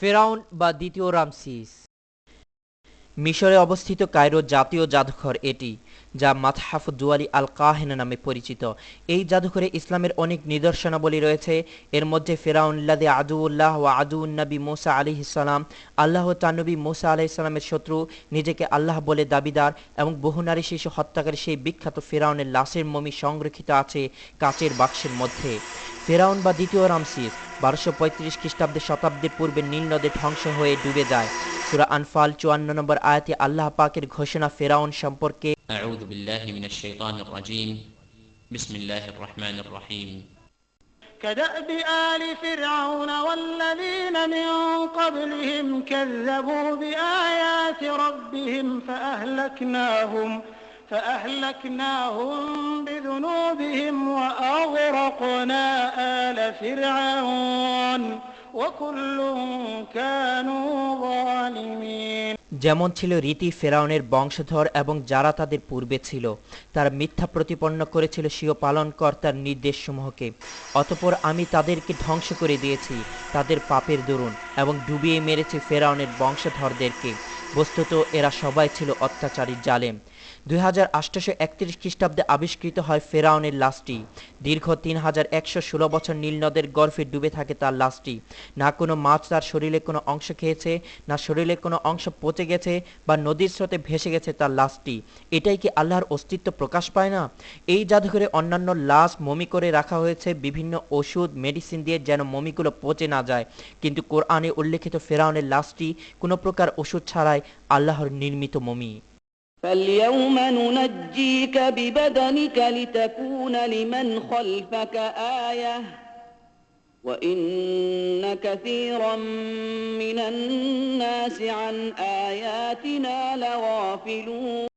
ফেরাউন বা দ্বিতীয় রামসিস। মিশরে অবস্থিত কায়রো জাতীয় জাদুঘর এটি, যা মাতহাফ দুয়ালি আল কাহেনা নামে পরিচিত। এই জাদুঘরে ইসলামের অনেক নিদর্শনাবলী রয়েছে। এর মধ্যে ফেরাউল্লাদে আদুউল্লাহ ও আদুউন্নবী মোসা আলি ইসলাম আল্লাহ তানবী মোসা আলাহ ইসলামের শত্রু, নিজেকে আল্লাহ বলে দাবিদার এবং বহু নারী শিশু হত্যাকারী সেই বিখ্যাত ফেরাউনের লাশের মমি সংরক্ষিত আছে কাচের বাক্সের মধ্যে। ফেরাউন বা দ্বিতীয় রামসিস বারোশো পঁয়ত্রিশ খ্রিস্টাব্দে শতাব্দীর পূর্বে নীল নদে ধ্বংস হয়ে ডুবে যায় সুরা আনফাল চুয়ান্ন নম্বর আয়াতে আল্লাহ পাকের ঘোষণা ফেরাউন সম্পর্কে أعوذ بالله من الشيطان الرجيم بسم الله الرحمن الرحيم كدأب آل فرعون والذين من قبلهم كذبوا بآيات ربهم فأهلكناهم فأهلكناهم بذنوبهم وأغرقنا آل فرعون وكل كانوا ظالمين যেমন ছিল রীতি ফেরাউনের বংশধর এবং যারা তাদের পূর্বে ছিল তারা মিথ্যা প্রতিপন্ন করেছিল স্বীয় পালনকর্তার নির্দেশসমূহকে অতপর আমি তাদেরকে ধ্বংস করে দিয়েছি তাদের পাপের দরুন এবং ডুবিয়ে মেরেছি ফেরাউনের বংশধরদেরকে বস্তুত এরা সবাই ছিল অত্যাচারী জালেম দুই হাজার একত্রিশ খ্রিস্টাব্দে আবিষ্কৃত হয় ফেরাউনের লাশটি। দীর্ঘ তিন হাজার একশো ষোলো বছর নীল নদের গর্ভে ডুবে থাকে তার লাশটি। না কোনো মাছ তার শরীরে কোনো অংশ খেয়েছে, না শরীরের কোনো অংশ পচে গেছে বা নদীর স্রোতে ভেসে গেছে তার লাশটি। এটাই কি আল্লাহর অস্তিত্ব প্রকাশ পায় না? এই জাদুঘরে অন্যান্য লাশ মমি করে রাখা হয়েছে, বিভিন্ন ওষুধ, মেডিসিন দিয়ে যেন মমিগুলো পচে না যায়। কিন্তু কোরআনে উল্লেখিত ফেরাউনের লাশটি কোনো প্রকার ওষুধ ছাড়াই আল্লাহর নির্মিত মমি। فاليوم ننجيك ببدنك لتكون لمن خلفك آية. وإن كثيرا من الناس عن آياتنا لغافلون.